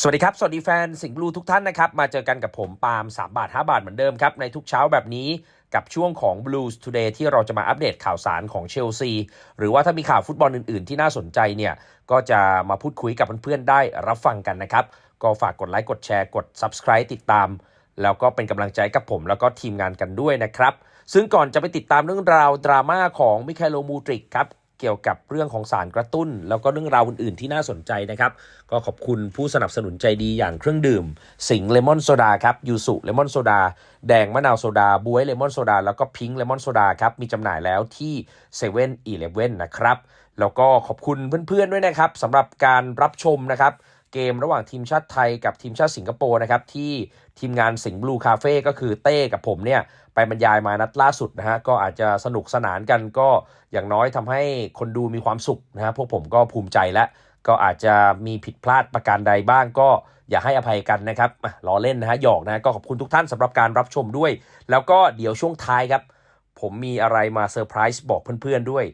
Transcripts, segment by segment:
สวัสดีครับ สวัสดีแฟนสิงห์บลูทุกท่านนะครับ มาเจอกันกับผมปาล์ม3บาท 5 บาทเหมือนเดิมครับ ในทุกเช้าแบบนี้กับช่วงของ Blues Today ที่เราจะมาอัปเดตข่าวสารของเชลซี หรือว่าถ้ามีข่าวฟุตบอลอื่น ๆ ที่น่าสนใจเนี่ย ก็จะมาพูดคุยกับเพื่อน ๆ ได้รับฟังกันนะครับ ก็ฝากกดไลค์กดแชร์กด Subscribe ติดตาม แล้วก็เป็นกำลังใจกับผมแล้วก็ทีมงานกันด้วยนะครับซึ่งก่อนจะไปติดตามเรื่องราวดราม่าของมิคาโลมูตริกครับ เกี่ยวกับเรื่องของสารกระตุ้น แล้วก็เรื่องราวอื่นๆที่น่าสนใจนะครับ ก็ขอบคุณผู้สนับสนุนใจดีอย่างเครื่องดื่ม สิงเลมอนโซดาครับยูสุเลมอนโซดาแดงมะนาวโซดาบวยเลมอนโซดาแล้วก็พิงค์เลมอนโซดาครับมีจำหน่ายแล้วที่เซเว่นอีเลฟเว่นะครับแล้วก็ขอบคุณเพื่อนๆด้วยนะครับสำหรับการรับชมนะครับ เกมระหว่างทีมชาติไทยกับทีมชาติสิงคโปร์นะครับที่ทีมงานสิงห์บลูคาเฟ่ก็คือเต้กับผมเนี่ยไปบรรยายมานัดล่าสุดนะฮะก็อาจจะสนุกสนานกันก็อย่างน้อยทำให้คนดูมีความสุขนะฮะพวกผมก็ภูมิใจและก็อาจจะมีผิดพลาดประการใดบ้างก็อย่าให้อภัยกันนะครับล้อเล่นนะฮะหยอกนะก็ขอบคุณทุกท่านสำหรับการรับชมด้วย แล้วก็เดี๋ยวช่วงท้ายครับ ผมมีอะไรมาเซอร์ไพรส์บอกเพื่อนๆด้วย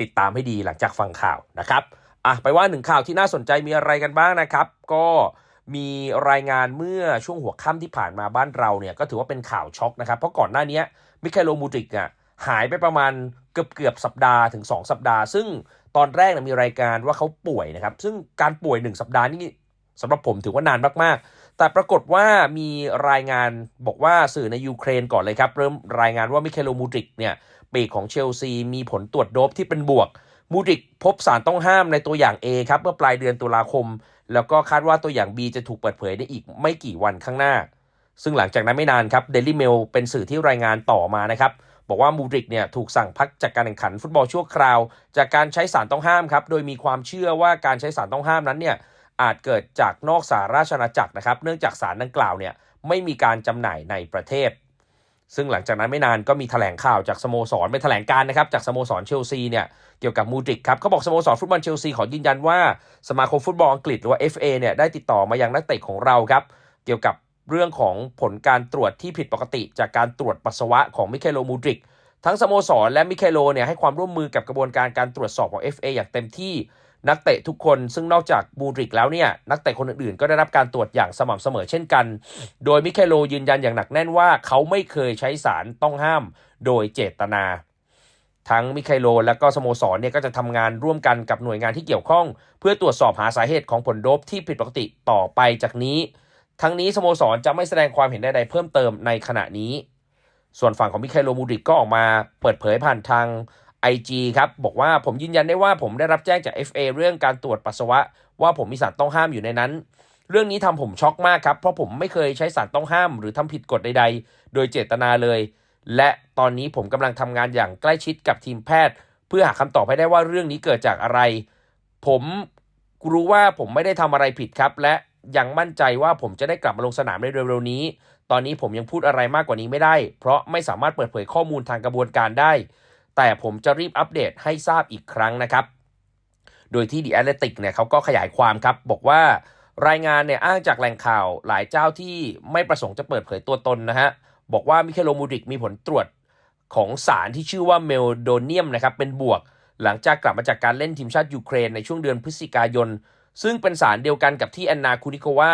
ติดตามให้ดีหลังจากฟังข่าวนะครับ อะไปว่าหนึ่งข่าวที่น่าสนใจมีอะไรกันบ้างนะครับ ก็มีรายงานเมื่อช่วงหัวค่ำที่ผ่านมาบ้านเราเนี่ยก็ถือว่าเป็นข่าวช็อกนะครับ เพราะก่อนหน้านี้มิคาโลมูติกอะหายไปประมาณเกือบเกือบสัปดาห์ถึง 2 สัปดาห์ ซึ่งตอนแรกนะมีรายการว่าเขาป่วยนะครับ ซึ่งการป่วย 1 สัปดาห์นี่สำหรับผมถือว่านานมากๆ แต่ปรากฏว่ามีรายงานบอกว่าสื่อในยูเครนก่อนเลยครับ เริ่มรายงานว่ามิเคาโลมูตริกเนี่ยปีกของเชลซีมีผลตรวจโดบที่เป็นบวก มูดริกพบสารต้องห้ามในตัวอย่าง A ครับเมื่อปลายเดือนตุลาคม แล้วก็คาดว่าตัวอย่าง B จะถูกเปิดเผยได้อีกไม่กี่วันข้างหน้า ซึ่งหลังจากนั้นไม่นานครับเดลิเมลเป็นสื่อที่รายงานต่อมานะครับบอกว่ามูดริกเนี่ยถูกสั่งพักจากการแข่งขันฟุตบอลชั่วคราว จากการใช้สารต้องห้ามครับโดยมีความเชื่อว่าการใช้สารต้องห้ามนั้นเนี่ยอาจเกิดจากนอกสาราชอาจักรนะครับ เนื่องจากสารดังกล่าวเนี่ยไม่มีการจำหน่ายในประเทศ ซึ่งหลังจากนั้นไม่นานก็มีแถลงข่าวจากสโมสรเป็นแถลงการนะครับจากสโมสรเชลซีเนี่ยเกี่ยวกับมูดริกครับเขาบอกสโมสรฟุตบอลเชลซีขอยืนยันว่าสมาคมฟุตบอลอังกฤษหรือว่า FA เนี่ยได้ติดต่อมายังนักเตะของเราครับเกี่ยวกับเรื่องของผลการตรวจที่ผิดปกติ จากการตรวจปัสสาวะของมิเคโลมูดริกทั้งสโมสรและมิเคโลเนี่ยให้ความร่วมมือกับกระบวนการการตรวจสอบของ FA อย่างเต็มที่ นักเตะทุกคนซึ่งนอกจากมูดริกแล้วเนี่ย นักเตะคนอื่นๆ ก็ได้รับการตรวจอย่างสม่ำเสมอเช่นกัน โดยมิเคโลยืนยันอย่างหนักแน่นว่าเขาไม่เคยใช้สารต้องห้ามโดยเจตนา ทั้งมิเคโลและก็สโมสรเนี่ยก็จะทำงานร่วมกันกับหน่วยงานที่เกี่ยวข้อง เพื่อตรวจสอบหาสาเหตุของผลโดบที่ผิดปกติต่อไปจากนี้ ทั้งนี้สโมสรจะไม่แสดงความเห็นใดๆเพิ่มเติมในขณะนี้ ส่วนฝั่งของมิเคโลมูดริกก็ออกมาเปิดเผยผ่านทาง IG ครับบอกว่าผมยืนยันได้ว่าผมได้รับแจ้งจาก FA เรื่องการตรวจปัสสาวะ ว่าผมมีสารต้องห้ามอยู่ในนั้น เรื่องนี้ทำผมช็อกมากครับเพราะผมไม่เคยใช้สารต้องห้าม หรือทำผิดกฎใด ๆ โดยเจตนาเลย และตอนนี้ผมกำลังทำงานอย่างใกล้ชิดกับทีมแพทย์ เพื่อหาคำตอบให้ได้ว่าเรื่องนี้เกิดจากอะไร ผมรู้ว่าผมไม่ได้ทำอะไรผิดครับ และยังมั่นใจว่าผมจะได้กลับมาลงสนามในเร็วๆนี้ ตอนนี้ผมยังพูดอะไรมากกว่านี้ไม่ได้ เพราะไม่สามารถเปิดเผยข้อมูลทางกระบวนการได้ แต่ผมจะรีบอัปเดตให้ทราบอีกครั้งนะครับ โดยที่ The Athletic เนี่ยเขาก็ขยายความครับบอกว่ารายงานเนี่ยอ้างจากแหล่งข่าวหลายเจ้าที่ไม่ประสงค์จะเปิดเผยตัวตนนะฮะบอกว่ามิเคลโมูดริกมีผลตรวจของสารที่ชื่อว่าเมลโดเนียมนะครับเป็นบวก หลังจากกลับมาจากการเล่นทีมชาติยูเครนในช่วงเดือนพฤศจิกายน ซึ่งเป็นสารเดียวกันกับที่แอนนาคูนิโควา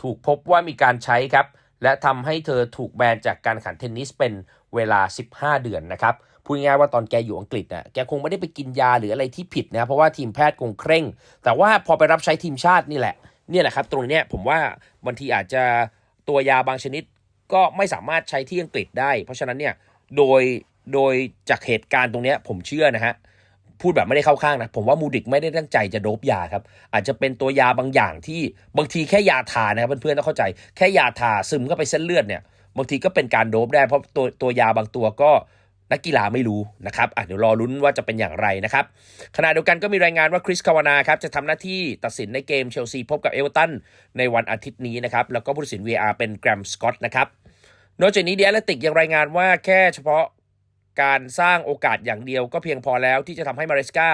ถูกพบว่ามีการใช้ครับ และทำให้เธอถูกแบนจากการแข่งเทนนิสเป็นเวลา 15 เดือนนะครับ พูดง่ายว่าตอนแกอยู่อังกฤษน่ะแกคงไม่ได้ไปกินยาหรืออะไรที่ผิดนะเพราะว่าทีมแพทย์คงเคร่ง แต่ว่าพอไปรับใช้ทีมชาตินี่แหละเนี่ยแหละครับตรงนี้ผมว่าบางทีอาจจะตัวยาบางชนิดก็ไม่สามารถใช้ที่อังกฤษได้ เพราะฉะนั้นเนี่ยโดยโดยจากเหตุการณ์ตรงนี้ผมเชื่อนะฮะพูดแบบไม่ได้เข้าข้างนะ ผมว่ามูดิกไม่ได้ตั้งใจจะโดบยาครับ อาจจะเป็นตัวยาบางอย่างที่บางทีแค่ยาทานะครับเพื่อนๆต้องเข้าใจ แค่ยาทาซึมเข้าไปเส้นเลือดเนี่ย บางทีก็เป็นการโดบได้เพราะตัวตัวยาบางตัวก็ นักกีฬาไม่รู้นะครับอะเดี๋ยวรอลุ้นว่าจะเป็นอย่างไรนะครับขณะเดียวกันก็มีรายงานว่าคริสคาวานาครับจะทำหน้าที่ตัดสินในเกมเชลซีพบกับเอเวอร์ตันในวันอาทิตย์นี้นะครับแล้วก็ผู้ตัดสิน VR เป็นแกรมสกอตนะครับนอกจากนี้เดียเลติกยังรายงานว่าแค่เฉพาะการสร้างโอกาสอย่างเดียวก็เพียงพอแล้วที่จะทำให้มาเรสกา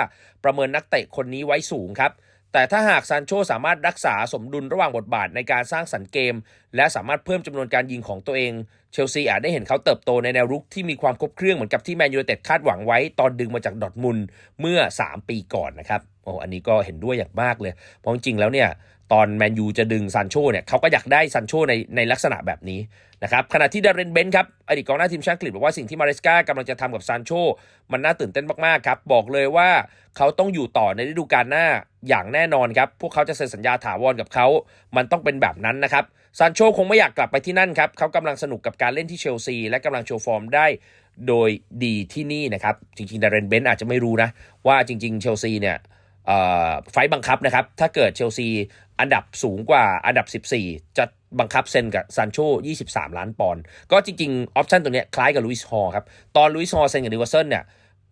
ประเมินนักเตะคนนี้ไว้สูงครับ แต่ถ้าหากซานโชสามารถรักษาสมดุลระหว่างบทบาทในการสร้างสรรค์เกม และสามารถเพิ่มจำนวนการยิงของตัวเอง เชลซีอาจได้เห็นเขาเติบโตในแนวรุกที่มีความครบเครื่องเหมือนกับที่แมนยูเต็ดคาดหวังไว้ตอนดึงมาจากดอทมุนเมื่อ 3 ปีก่อนนะครับโอ้อันนี้ก็เห็นด้วยอย่างมากเลย เพราะจริงแล้วเนี่ย ตอนแมนยูจะดึงซันโชเนี่ยเขาก็อยากได้ซันโชในในลักษณะแบบนี้นะครับขณะที่ดาร์เรนเบนครับอดีตกองหน้าทีมชาติอังกฤษบอกว่าสิ่งที่มาเรสกากำลังจะทำกับซันโชมันน่าตื่นเต้นมากๆครับบอกเลยว่าเขาต้องอยู่ต่อในฤดูกาลหน้าอย่างแน่นอนครับพวกเขาจะเซ็นสัญญาถาวรกับเขา มันต้องเป็นแบบนั้นนะครับซันโชคงไม่อยากกลับไปที่นั่นครับเขากำลังสนุกกับการเล่นที่เชลซีและกำลังโชว์ฟอร์มได้โดยดีที่นี่นะครับจริงๆดาร์เรนเบนอาจจะไม่รู้นะว่าจริง ๆ เชลซีเนี่ยไฟบังคับนะครับ ถ้าเกิดเชลซี อันดับสูงกว่าอันดับ 14 จะบังคับเซ็นกับซานโช23 ล้านปอนด์ก็จริงๆ ออปชันตัวนี้คล้ายกับลุยส์ฮอครับ ตอนลุยส์ฮอเซ็นกับนิวคาสเซิลเนี่ย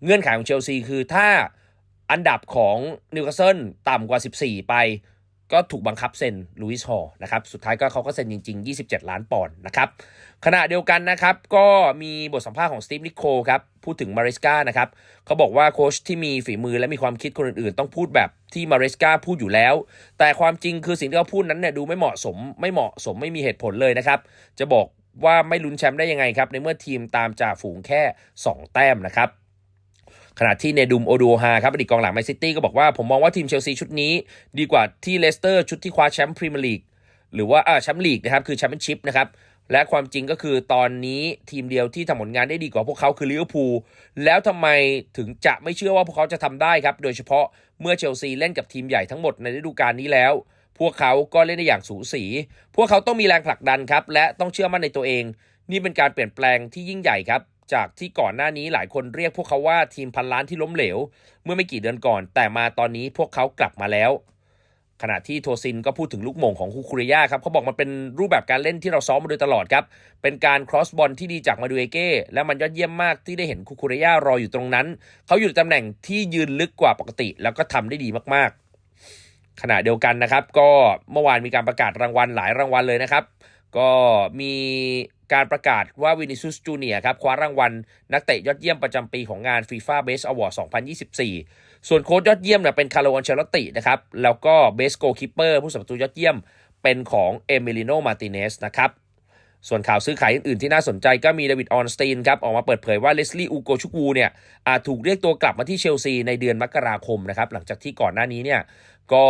เงื่อนไขของเชลซีคือถ้าอันดับของนิวคาสเซิลต่ำกว่า 14 ไป ก็ถูกบังคับเซ็นลุยส์ฮอลนะครับ สุดท้ายก็เขาก็เซ็นจริง ๆ 27 ล้านปอนด์นะครับ ขณะเดียวกันนะครับ ก็มีบทสัมภาษณ์ของสตีฟนิโคลครับ พูดถึงมาริสกานะครับ เขาบอกว่าโค้ชที่มีฝีมือและมีความคิดคนอื่นๆ ต้องพูดแบบที่มาริสกาพูดอยู่แล้ว แต่ความจริงคือสิ่งที่เขาพูดนั้นเนี่ยดูไม่เหมาะสม ไม่เหมาะสมไม่มีเหตุผลเลยนะครับ จะบอกว่าไม่ลุ้นแชมป์ได้ยังไงครับ ในเมื่อทีมตามจ่าฝูงแค่ 2 แต้มนะครับ ขณะที่เนดุมโอดูฮาครับอดีตกองหลังแมนซิตี้ก็บอกว่าผมมองว่าทีมเชลซีชุดนี้ ดีกว่าที่เลสเตอร์ชุดที่คว้าแชมป์พรีเมียร์ลีกหรือว่าอ่าแชมป์ลีกนะครับคือแชมเปี้ยนชิพนะครับและความจริงก็คือตอนนี้ทีมเดียวที่ทำผลงานได้ดีกว่าพวกเขาคือลิเวอร์พูลแล้วทำไมถึงจะไม่เชื่อว่าพวกเขาจะทำได้ครับ โดยเฉพาะเมื่อเชลซีเล่นกับทีมใหญ่ทั้งหมดในฤดูกาลนี้แล้ว พวกเขาก็เล่นได้อย่างสูสี พวกเขาต้องมีแรงผลักดันครับ และต้องเชื่อมั่นในตัวเอง นี่เป็นการเปลี่ยนแปลงที่ยิ่งใหญ่ครับ จากที่ก่อนหน้านี้หลายคนเรียกพวกเขาว่าทีมพันล้านที่ล้มเหลว เมื่อไม่กี่เดือนก่อน แต่มาตอนนี้พวกเขากลับมาแล้ว ขณะที่โทซินก็พูดถึงลูกมงของคูคูเรย่าครับเขาบอกมันเป็นรูปแบบการเล่นที่เราซ้อมมาโดยตลอดครับ เป็นการครอสบอลที่ดีจากมาดูเอเก้และมันยอดเยี่ยมมากที่ได้เห็นคูคูเรย่ารออยู่ตรงนั้น เขาอยู่ตำแหน่งที่ยืนลึกกว่าปกติ แล้วก็ทำได้ดีมากๆ ขณะเดียวกันนะครับ ก็เมื่อวานมีการประกาศรางวัลหลายรางวัลเลยนะครับ ก็มี การประกาศว่าวินิซุสจูเนียครับคว้ารางวัลนักเตะยอดเยี่ยมประจำปีของงาน FIFA Best Award 2024 ส่วนโค้ชยอดเยี่ยมเนี่ยเป็นคาร์โลอันเชลตินะครับแล้วก็เบสโกคิปเปอร์ผู้สับประตูยอดเยี่ยมเป็นของเอมิลิโนมาติเนสนะครับ ส่วนข่าวซื้อขายอื่นๆที่น่าสนใจก็มีเดวิดออนสตีนครับออกมาเปิดเผยว่าเลสลี่อูโกชุกูเนี่ยอาจถูกเรียกตัวกลับมาที่เชลซีในเดือนมกราคมนะครับหลังจากที่ก่อนหน้านี้เนี่ยก็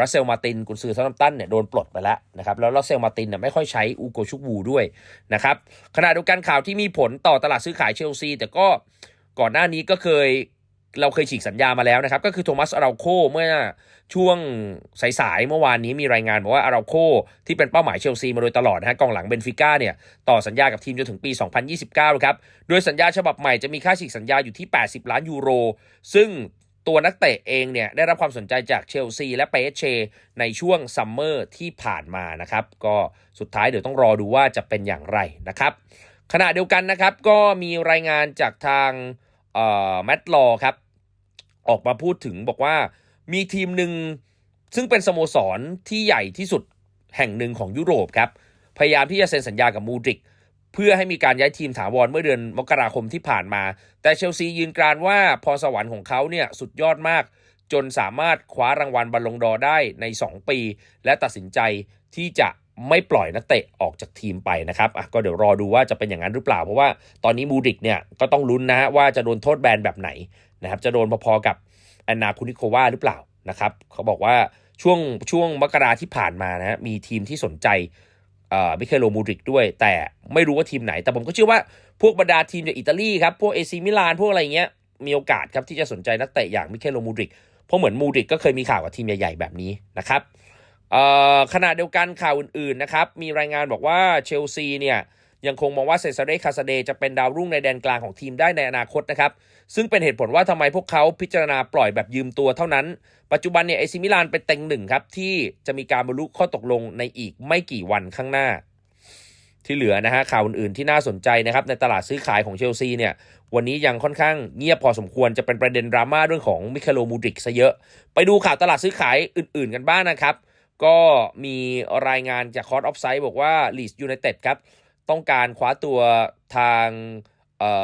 รัสเซลมาตินกุนซือซัมตันเนี่ยโดนปลดไปแล้วนะครับแล้วรัสเซลมาตินเนี่ยไม่ค่อยใช้อูโกชุกูด้วยนะครับขณะเดียวกันข่าวที่มีผลต่อตลาดซื้อขายเชลซีแต่ก็ก่อนหน้านี้ก็เคย เราเคยฉีกสัญญามาแล้วนะครับ ก็คือโทมัสอาราโคเมื่อช่วงสายๆเมื่อวานนี้มีรายงานบอกว่าอาราโคที่เป็นเป้าหมายเชลซีมาโดยตลอดนะฮะกองหลังเบนฟิก้าเนี่ยต่อสัญญากับทีมจนถึงปี 2029 ครับ โดยสัญญาฉบับใหม่จะมีค่าฉีกสัญญาอยู่ที่ 80 ล้านยูโร ซึ่งตัวนักเตะเองเนี่ยได้รับความสนใจจากเชลซีและเปเชในช่วงซัมเมอร์ที่ผ่านมานะครับ ก็สุดท้ายเดี๋ยวต้องรอดูว่าจะเป็นอย่างไรนะครับ ขณะเดียวกันนะครับก็มีรายงานจากทางแมตต์ลอครับ ออกมาพูดถึงบอกว่ามีทีมหนึ่งซึ่งเป็นสโมสรที่ใหญ่ที่สุดแห่งหนึ่งของยุโรปครับ พยายามที่จะเซ็นสัญญากับมูดริก เพื่อให้มีการย้ายทีมถาวรเมื่อเดือนมกราคมที่ผ่านมา แต่เชลซียืนกรานว่าพรสวรรค์ของเขาเนี่ยสุดยอดมาก จนสามารถคว้ารางวัลบอลลงดอร์ได้ใน 2 ปี และตัดสินใจที่จะ ไม่ปล่อยนักเตะออกจากทีมไปนะครับอะก็เดี๋ยวรอดูว่าจะเป็นอย่างนั้นหรือเปล่า เพราะว่าตอนนี้มูริกเนี่ยก็ต้องลุ้นนะฮะว่าจะโดนโทษแบนแบบไหนนะครับจะโดนพอๆกับแอนนาคุนิโควาหรือเปล่านะครับเขาบอกว่าช่วงช่วงมกราที่ผ่านมานะมีทีมที่สนใจเอ่อมิเคโลมูริกด้วย แต่ไม่รู้ว่าทีมไหน แต่ผมก็เชื่อว่าพวกบรรดาทีมจากอิตาลีครับ พวกเอซีมิลานพวกอะไรเงี้ยมีโอกาสครับที่จะสนใจนักเตะอย่างมิเคโลมูดริกเพราะเหมือนมูดริกก็เคยมีข่าวกับทีมใหญ่ๆแบบนี้นะครับ ขณะเดียวกันข่าวอื่นๆนะครับ มีรายงานบอกว่าเชลซีเนี่ยยังคงมองว่าเซซาเรคาซาเดจะเป็นดาวรุ่งในแดนกลางของทีมได้ในอนาคตนะครับ ซึ่งเป็นเหตุผลว่าทำไมพวกเขาพิจารณาปล่อยแบบยืมตัวเท่านั้น ปัจจุบันเนี่ยเอซิมิลานเป็นเต็งหนึ่งครับ ที่จะมีการบรรลุข้อตกลงในอีกไม่กี่วันข้างหน้า ที่เหลือนะฮะข่าวอื่นๆที่น่าสนใจนะครับในตลาดซื้อขายของเชลซีเนี่ยวันนี้ยังค่อนข้างเงียบพอสมควรจะเป็นประเด็นดราม่าเรื่องของมิคาโลมูดริกซะเยอะ ไปดูข่าวตลาดซื้อขายอื่น ๆ กันบ้างนะครับ ก็มีรายงานจากคอร์สออฟไซด์บอกว่าลีสยูไนเต็ดครับ ต้องการคว้าตัวทาง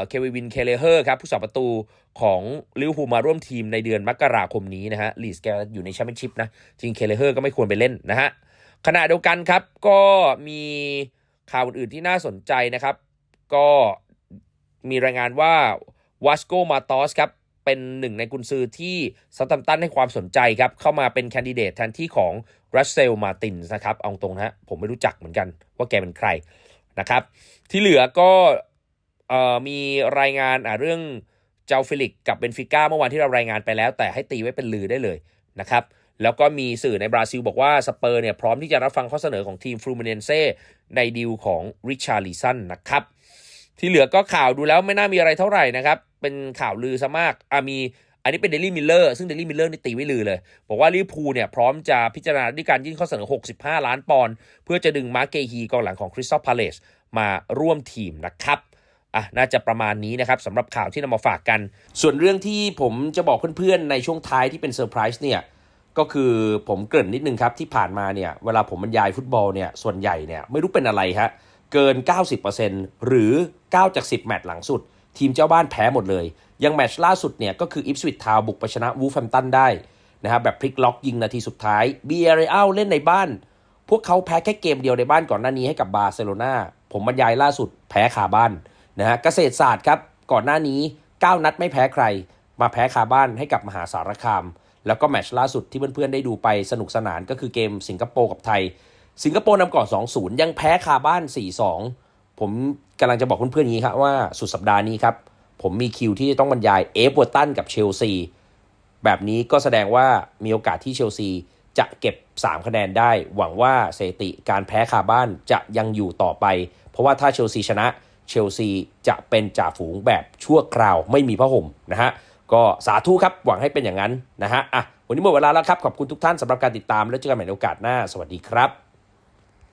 เควินเคเลเฮอร์ครับ ผู้สาประตูของลิเวอร์พูลมาร่วมทีมในเดือนมกราคมนี้นะฮะลีสแกอยู่ในแชมเปี้ยนชิพนะ จริงเคเลเฮอร์ก็ไม่ควรไปเล่นนะฮะขณะเดียวกันครับ ก็มีข่าวอื่นๆที่น่าสนใจนะครับ ก็มีรายงานว่าวาสโกมาตอสครับ เป็นหนึ่งในกุนซือที่ซาตัมตันให้ความสนใจครับ เข้ามาเป็นแคนดิเดตแทนที่ของรัสเซลมาตินนะครับ เอาตรงนะฮะผมไม่รู้จักเหมือนกันว่าแกเป็นใครนะครับ ที่เหลือก็มีรายงานเรื่องเจ้าฟิลิกกับเบนฟิก้าเมื่อวานที่เรารายงานไปแล้ว แต่ให้ตีไว้เป็นลือได้เลยนะครับแล้วก็มีสื่อในบราซิลบอกว่า สเปอร์เนี่ยพร้อมที่จะรับฟังข้อเสนอของทีมฟลูมิเนนเซ่ในดีลของริชาร์ลิสันนะครับ ที่เหลือก็ข่าวดูแล้วไม่น่ามีอะไรเท่าไหร่นะครับ เป็นข่าวลือซะมากอะมีอันนี้เป็นเดลี่มิลเลอร์ซึ่งเดลี่มิลเลอร์นี่ตีไว้ลือเลย บอกว่าลิเวอร์พูลเนี่ยพร้อมจะพิจารณาด้วยการยื่นข้อเสนอ 65 ล้านปอนด์เพื่อจะดึงมาร์เกฮีกองหลังของคริสตัลพาเลสมาร่วมทีมนะครับอะน่าจะประมาณนี้นะครับสำหรับข่าวที่นำมาฝากกัน ส่วนเรื่องที่ผมจะบอกเพื่อนๆ ในช่วงท้ายที่เป็นเซอร์ไพรส์เนี่ยก็คือผมเกริ่นนิดนึงครับ ที่ผ่านมาเนี่ยเวลาผมบรรยายฟุตบอลเนี่ยส่วนใหญ่เนี่ยไม่รู้เป็นอะไรฮะเกิน 90%หรือ 9 จาก 10 แมตช์หลังสุด ทีมเจ้าบ้านแพ้หมดเลย ยังแมตช์ล่าสุดเนี่ยก็คืออิฟสวิตทาวบุกไปชนะวูฟแฮมตันได้นะครับแบบพลิกล็อกยิงนาทีสุดท้ายบียร์เรอัลเล่นในบ้าน พวกเขาแพ้แค่เกมเดียวในบ้านก่อนหน้านี้ให้กับบาร์เซโลนาผมบรรยายล่าสุดแพ้คาบ้านนะฮะเกษตรศาสตร์ครับก่อนหน้านี้ 9 นัดไม่แพ้ใคร มาแพ้คาบ้านให้กับมหาสารคาม แล้วก็แมตช์ล่าสุดที่เพื่อนๆได้ดูไปสนุกสนานก็คือเกมสิงคโปร์กับไทย สิงคโปร์นำก่อน 2-0 ยังแพ้คาบ้าน 4-2 ผม กำลังจะบอกเพื่อนๆอย่างนี้ครับว่าสุดสัปดาห์นี้ครับ ผมมีคิวที่จะต้องบรรยายเอฟเวอร์ตันกับเชลซีแบบนี้ก็แสดงว่ามีโอกาสที่เชลซีจะเก็บ 3 คะแนนได้ หวังว่าเสติการแพ้คาบ้านจะยังอยู่ต่อไป เพราะว่าถ้าเชลซีชนะเชลซีจะเป็นจ่าฝูงแบบชั่วคราวไม่มีพระห่มนะฮะก็สาธุครับหวังให้เป็นอย่างนั้นนะฮะอะวันนี้หมดเวลาแล้วครับ ขอบคุณทุกท่านสำหรับการติดตามแล้วเจอกันใหม่ในโอกาสหน้า สวัสดีครับ